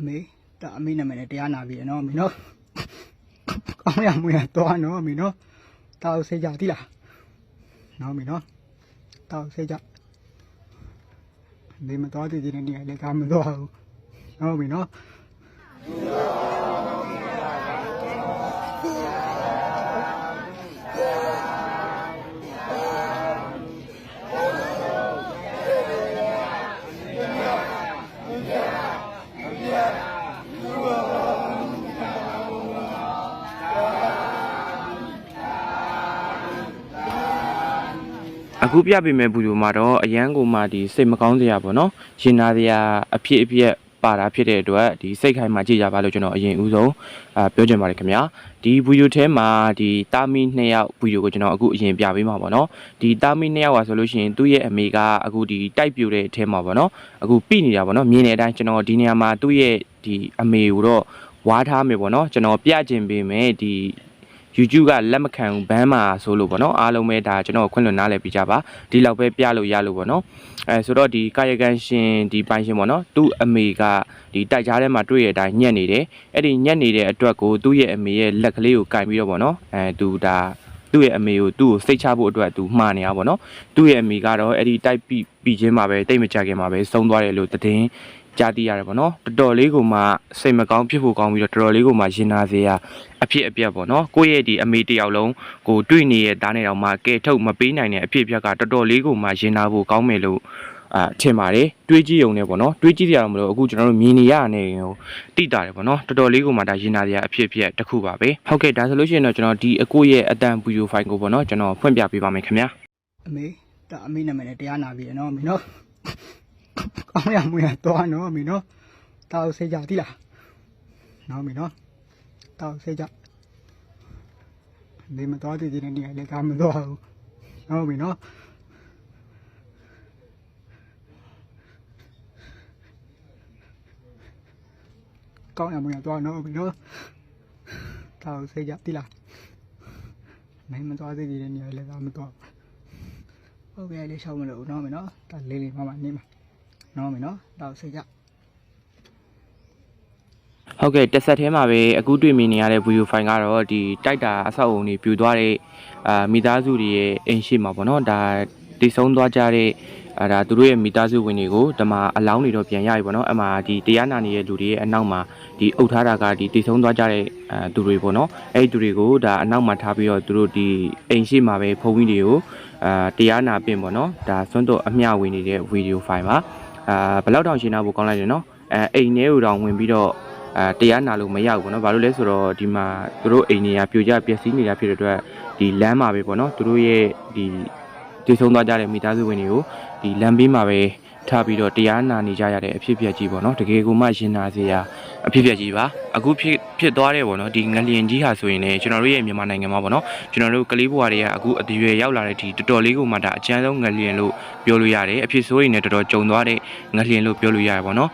အမေဒါအမေနာမည်နဲ့တရားနာပြီရနော်အမေနော်ကောင်းရမွေးရတော့နော်အမေနော်တောက်ဆေးကြတိလားနော်အမေနော်တောက်ဆေးကြဒီမတော်တည်တဲ့နေရာလေးကမတော်ဘူးနော်အမေနော် အခုပြပေးမဲ့ဗီဒီယိုမှာတော့အရန်ကိုမှဒီစိတ်မကောင်းစရာပေါ့နော်ရင်နာစရာအဖြစ်အပျက်ပါတာဖြစ်တဲ့အတွက်ဒီစိတ်ခိုင်းမှကြည့်ကြပါလို့ကျွန်တော်အရင်ဦးဆုံးအာပြောချင်ပါတယ်ခင်ဗျာဒီဗီဒီယိုထဲမှာဒီတာမီနှစ်ယောက်ဗီဒီယိုကိုကျွန်တော်အခုအရင်ပြပေးမှာပေါ့နော်ဒီတာမီနှစ်ယောက်ကဆိုလို့ရှိရင်သူ့ရဲ့အမေကအခုဒီတိုက်ပြိုတဲ့အထဲမှာပေါ့နော်အခုပြိနေတာပေါ့နော်မြင်တဲ့အတိုင်းကျွန်တော်ဒီနေရာမှာသူ့ရဲ့ဒီအမေကိုတော့ဝါးထားမယ်ပေါ့နော်ကျွန်တော်ပြချင်ပေးမယ်ဒီ YouTube ကလက်မခံဘူးဘန်းမှာဆိုလို့ပေါ့နော်အားလုံးပဲဒါကျွန်တော်ခွင့်လွှတ်နားလည်ပြကြပါဒီလောက်ပဲပြလို့ရလို့ပေါ့နော်အဲဆိုတော့ဒီကာယကံရှင်ဒီပိုင်ရှင်ပေါ့နော်သူ့အမေကဒီတိုက်ကြားထဲမှာတွေ့ရတဲ့အတိုင်းညက်နေတယ်အဲ့ဒီညက်နေတဲ့အတွက်ကိုသူ့ရဲ့အမေရဲ့လက်ကလေးကိုကင်ပြီးတော့ပေါ့နော်အဲသူဒါသူ့ရဲ့အမေကိုသူ့ကိုစိတ်ချဖို့အတွက်သူမှားနေတာပေါ့နော်သူ့ရဲ့အမေကတော့အဲ့ဒီတိုက်ပြီးပြီးချင်းမှာပဲတိတ်မကြခင်မှာပဲဆုံးသွားတယ်လို့သတင်း ကြားသိရတယ်ပေါ့နော်တော်တော်လေးကိုမှစိတ်မကောင်းဖြစ်ဖို့ကောင်းပြီးတော့တော်တော်လေးကိုမှရင်နာစေရအဖြစ်အပျက်ပေါ့နော်ကိုယ့်ရဲ့ဒီအမေတယောက်လုံးကိုတွေ့နေတဲ့သားနဲ့တော့မှကဲထုတ်မပေးနိုင်တဲ့အဖြစ်အပျက်ကတော်တော်လေးကိုမှရင်နာဖို့ကောင်းမယ်လို့အာထင်ပါတယ်တွေးကြည့်ုံနဲ့ပေါ့နော်တွေးကြည့်ကြရမလို့အခုကျွန်တော်တို့မြင်နေရနေဟိုတိတာတယ်ပေါ့နော်တော်တော်လေးကိုမှဒါရင်နာစရာအဖြစ်အပျက်တစ်ခုပါပဲဟုတ်ကဲ့ဒါဆိုလို့ရှိရင်တော့ကျွန်တော်ဒီအကိုရဲ့အတန်ဗီဒီယိုဖိုင်ကိုပေါ့နော်ကျွန်တော်ဖွင့်ပြပေးပါမယ်ခင်ဗျာအမေဒါအမေနာမည်နဲ့တရားနာပြီရနော်အမေနော် ကောင်းရမွေးရတော့နော်အမေနော်တောက်ဆေးကြတိလားနော်အမေနော်တောက်ဆေးကြဒီမတော်တည်တဲ့နေရာလေးကမတော်ဘူးနော်အမေနော်ကောင်းရမရတော့နော်ဘီနော်တောက်ဆေးကြတိလားမင်းမသွားသေးတဲ့နေရာလည်းကမတော့ဟုတ်ကဲ့လေးရှောက်မလို့နော်မင်းနော်ဒါလေးလေးမမနေမှာ နော်မင်းနော်တောက်ဆေးကြဟုတ်ကဲ့တစ်ဆက်ထဲမှာပဲအခုတွေ့မြင်နေရတဲ့ဗီဒီယိုဖိုင်ကတော့ဒီတိုက်တာအဆောက်အုံတွေပြူသွားတဲ့အာမိသားစုတွေရဲ့အိမ်ရှိမှာပေါ့နော်ဒါတည်ဆုံးသွားကြတဲ့အာဒါသူတို့ရဲ့မိသားစုဝင်တွေကိုဒီမှာအလောင်းတွေတော့ပြန်ရပြီပေါ့နော်အမှဒီတရားနာနေတဲ့လူတွေရဲ့အနောက်မှာဒီအုပ်ထားတာကဒီတည်ဆုံးသွားကြတဲ့အာသူတွေပေါ့နော်အဲ့ဒီသူတွေကိုဒါအနောက်မှာထားပြီးတော့သူတို့ဒီအိမ်ရှိမှာပဲဖုန်းကြီးတွေကိုအာတရားနာပင်ပေါ့နော်ဒါစွန့်တော့အမျှဝင်နေတဲ့ဗီဒီယိုဖိုင်ပါ အာဘယ်လောက်တောင်ရှင်းတာဖို့ကောင်းလိုက်တယ်နော်အဲအိမ်ထဲကိုတောင်ဝင်ပြီးတော့အဲတရားနာလို့မရဘူးပေါ့နော်ဘာလို့လဲဆိုတော့ဒီမှာသူတို့အိမ်တွေကပြိုကျပျက်စီးနေတာဖြစ်တဲ့အတွက်ဒီလမ်းမှာပဲပေါ့နော်သူတို့ရဲ့ဒီတည်ဆုံးသွားကြတဲ့မိသားစုဝင်တွေကိုဒီလမ်းဘေးမှာပဲ ထားပြီးတော့တရားနာနေကြရတဲ့အဖြစ်အပျက်ကြီးပေါ့နော်တကယ်ကိုမှရင်နာစေရအဖြစ်အပျက်ကြီးပါအခုဖြစ်ဖြစ်သွားတယ်ပေါ့နော်ဒီငလျင်ကြီးဟာဆိုရင်လည်းကျွန်တော်တို့ရဲ့မြန်မာနိုင်ငံမှာပေါ့နော်ကျွန်တော်တို့ကလေးဘွားတွေကအခုအတရွယ်ရောက်လာတဲ့ဒီတော်တော်လေးကိုမှဒါအကျန်းဆုံးငလျင်လို့ပြောလို့ရတယ်အဖြစ်ဆိုးတွေနဲ့တော်တော်ကြုံသွားတဲ့ငလျင်လို့ပြောလို့ရတယ်ပေါ့နော်